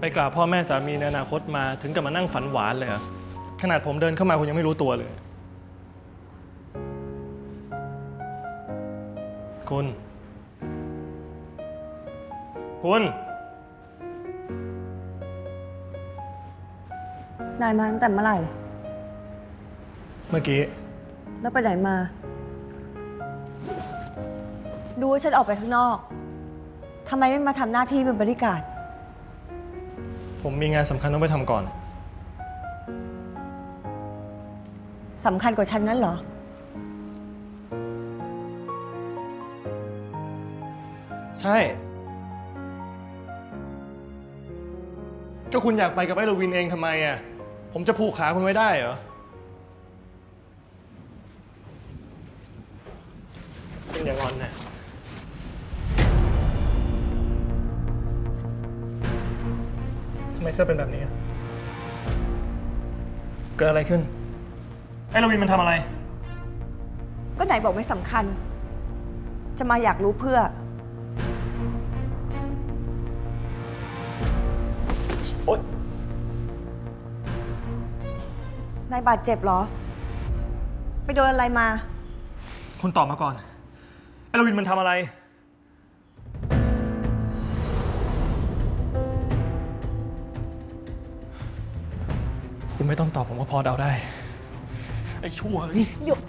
ไปกราบพ่อแม่สามีในอนาคตมาถึงกับมานั่งฝันหวานเลยเหรอขนาดผมเดินเข้ามาคุณยังไม่รู้ตัวเลย คุณ คุณ นายมาตั้งแต่เมื่อไหร่ เมื่อกี้ แล้วไปไหนมา ดูว่าฉันออกไปข้างนอก ทำไมไม่มาทำหน้าที่เป็นบริการด ผมมีงานสำคัญต้องไปทำก่อน สำคัญกว่าฉันนั้นเหรอ ใช่ ก็คุณอยากไปกับไอ้โรวินเองทำไมอะ ผมจะผูกขาคุณไว้ได้เหรอเป็นอย่างอนนะ เสื้อเป็นแบบนี้อะเกิดอะไรขึ้น ไอ้โรวินมันทำอะไร ก็ไหนบอกไม่สำคัญ จะมาอยากรู้เพื่อ โอ๊ย นายบาดเจ็บเหรอ ไปโดนอะไรมา คุณตอบมาก่อน ไอ้โรวินมันทำอะไร คุณไม่ต้องตอบผมก็พอเดาได้ ไอ้ชั่วนี่หยุด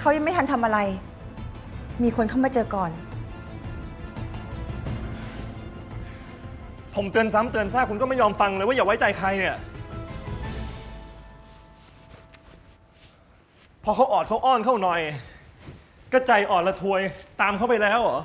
เขายังไม่ทันทำอะไร มีคนเข้ามาเจอก่อน ผมเตือนซ้ำเตือนซากคุณก็ไม่ยอมฟังเลยว่าอย่าไว้ใจใครอะพอเขาออดเขาอ้อนเข้าหน่อย ก็ใจอ่อนละทวยตามเขาไปแล้วเหรอ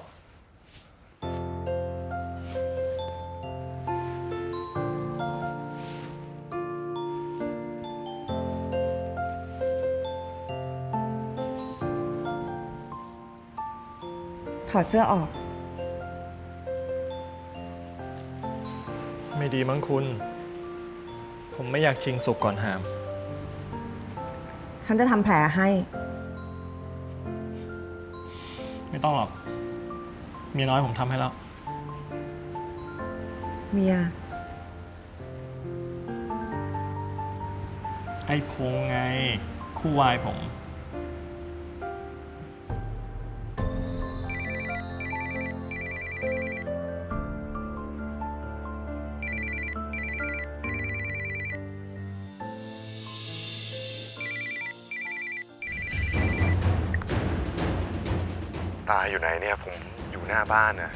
อดเสื้อออก ไม่ดีมั้งคุณ ผมไม่อยากชิงสุกก่อนหาม ฉันจะทำแผลให้ ไม่ต้องหรอก เมียน้อยผมทำให้แล้ว เมีย ไอ้พงษ์ไง คู่วายผม ตาอยู่ไหนเนี่ย ผมอยู่หน้าบ้านนะ